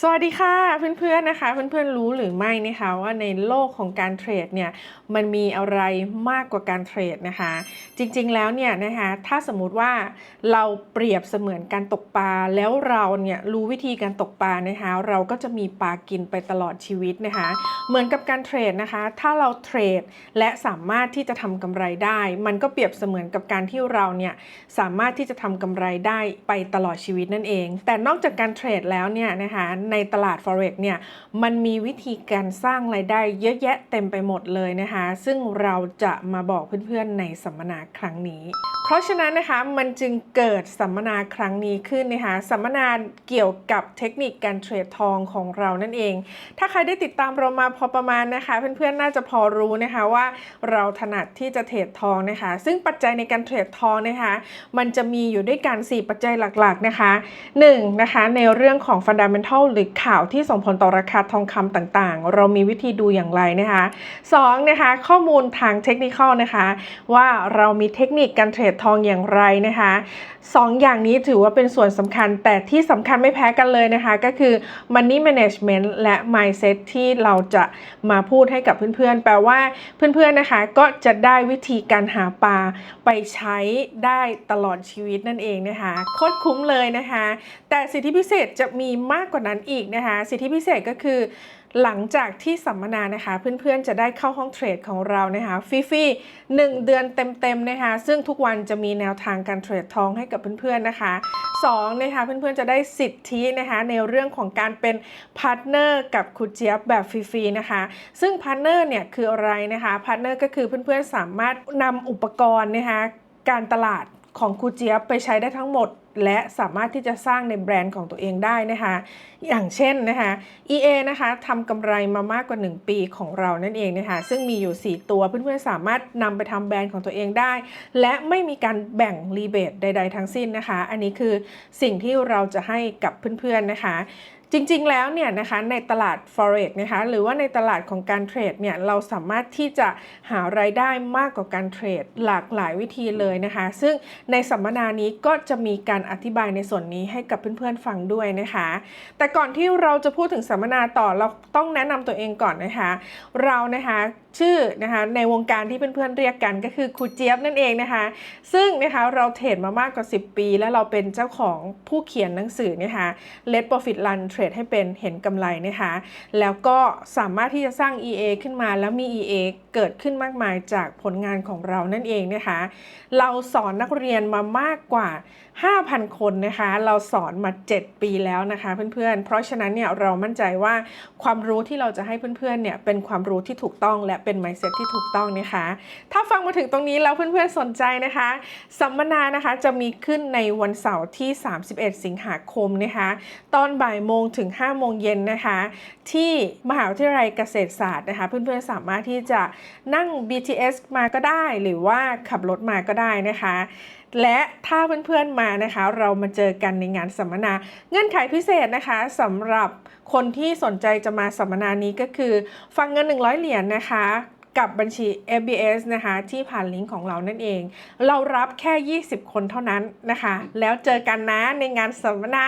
สวัสดีค่ะเพื่อนๆนะคะ เพื่อนๆรู้หรือไม่นะคะว่าในโลกของการเทรดเนี่ยมันมีอะไรมากกว่าการเทรดนะคะ จริงๆแล้วเนี่ยนะคะถ้าสมมุติว่าเราเปรียบเสมือนการตกปลาแล้วเราเนี่ยรู้วิธีการตกปลานะคะ เราก็จะมีปลากินไปตลอดชีวิตนะคะ เหมือนกับการเทรดนะคะ ถ้าเราเทรดและสามารถที่จะทำกำไรได้ มันก็เปรียบเสมือนกับการที่เราเนี่ยสามารถที่จะทำกำไรได้ไปตลอดชีวิตนั่นเอง แต่นอกจากการเทรดแล้วเนี่ยนะคะในตลาด forex เนี่ยมันมีวิธีการสร้างรายได้เยอะแยะเต็มไปหมดเลยนะคะ ซึ่งเราจะมาบอกเพื่อนๆในสัมมนาครั้งนี้เพราะฉะนั้นนะคะมันจึงเกิดสัมมนาครั้งนี้ขึ้นนะคะสัมมนาเกี่ยวกับเทคนิคการเทรดทองของเรานั่นเอง ถ้าใครได้ติดตามเรามาพอประมาณนะคะเพื่อนๆน่าจะพอรู้นะคะว่าเราถนัดที่จะเทรดทองนะคะ ซึ่งปัจจัยในการเทรดทองนะคะมันจะมีอยู่ด้วยกัน 4 ปัจจัยหลักๆนะคะ1นะคะในเรื่องของ fundamental หรือข่าวที่ส่งผลต่อราคาทองคำต่างๆ เรามีวิธีดูอย่างไรนะคะ2นะคะข้อมูลทางเทคนิคนะคะว่าเรามีเทคนิคการเทรดทองอย่างไรนะคะสองอย่างนี้ถือว่าเป็นส่วนสำคัญ แต่ที่สำคัญไม่แพ้กันเลยนะคะ ก็คือ money management และ mindset ที่เราจะมาพูดให้กับเพื่อนๆ แปลว่าเพื่อนๆนะคะก็จะได้วิธีการหาปลาไปใช้ได้ตลอดชีวิตนั่นเองนะคะโคตรคุ้มเลยนะคะ แต่สิทธิพิเศษจะมีมากกว่านั้นอีกนะคะ สิทธิพิเศษก็คือ หลังจากที่สัมมนานะคะ เพื่อนๆจะได้เข้าห้องเทรดของเรานะคะฟรีๆหนึ่งเดือนเต็มๆนะคะ ซึ่งทุกวันจะมีแนวทางการเทรดทองให้กับเพื่อนๆนะคะ2นะคะเพื่อนๆจะได้สิทธินะคะในเรื่องของการเป็นพาร์ทเนอร์กับครูเจี๊ยบแบบฟรีๆนะคะ ซึ่งพาร์ทเนอร์เนี่ยคืออะไรนะคะพาร์ทเนอร์ก็คือเพื่อนๆสามารถนำอุปกรณ์นะคะการตลาดของครูเจี๊ยบไปใช้ได้ทั้งหมด และสามารถที่จะสร้างในแบรนด์ของตัวเองได้นะคะ อย่างเช่นนะคะ EA นะคะทำกำไรมามากกว่า 1 ปีของเรานั่นเองนะคะ ซึ่งมีอยู่ 4 ตัวเพื่อนๆสามารถนำไปทำแบรนด์ของตัวเองได้ และไม่มีการแบ่งรีเบทใด ๆ ทั้งสิ้นนะคะ อันนี้คือสิ่งที่เราจะให้กับเพื่อนๆนะคะ จริงๆ แล้วเนี่ยนะคะในตลาด forex นะคะหรือว่าในตลาดของการเทรดเนี่ยเราสามารถที่จะหารายได้มากกว่าการเทรดหลากหลายวิธีเลยนะคะ ซึ่งในสัมมนานี้ก็จะมีการอธิบายในส่วนนี้ให้กับเพื่อนๆฟังด้วยนะคะ แต่ก่อนที่เราจะพูดถึงสัมมนาต่อเราต้องแนะนำตัวเองก่อนนะคะ เรานะคะชื่อนะคะในวงการที่เพื่อนๆเรียกกันก็คือครูเจี๊ยบนั่นเองนะคะ ซึ่งนะคะเราเทรดมามากกว่า 10 ปี และเราเป็นเจ้าของผู้เขียนหนังสือนะคะ Let Profit Run Trade ให้เป็นเห็นกำไรนะคะ แล้วก็สามารถที่จะสร้าง EA ขึ้นมาแล้วมี EA เกิดขึ้นมากมายจากผลงานของเรานั่นเองนะคะ เราสอนนักเรียนมามากกว่า5,000 คนนะคะ เราสอนมา 7 ปีแล้วนะคะ เพื่อนๆ เพราะฉะนั้นเนี่ยเรามั่นใจว่าความรู้ที่เราจะให้เพื่อนๆเนี่ยเป็นความรู้ที่ถูกต้องและเป็น mindset ที่ถูกต้องนะคะ ถ้าฟังมาถึงตรงนี้แล้วเพื่อนๆสนใจนะคะ สัมมนานะคะจะมีขึ้นในวันเสาร์ที่ 31 สิงหาคมนะคะ ตอนบ่ายโมงถึง5โมงเย็นนะคะ ที่มหาวิทยาลัยเกษตรศาสตร์นะคะ เพื่อนๆสามารถที่จะนั่ง BTS มาก็ได้ หรือว่าขับรถมาก็ได้นะคะ และถ้าเพื่อนๆมานะคะ เรามาเจอกันในงานสัมมนา เงื่อนไขพิเศษนะคะสำหรับคนที่สนใจจะมาสัมมนานี้ก็คือ ฟังเงิน 100 เหรียญนะคะ กับบัญชี FBS นะคะ ที่ผ่านลิงก์ของเรานั่นเอง เรารับแค่ 20 คนเท่านั้นนะคะ แล้วเจอกันนะในงานสัมมนา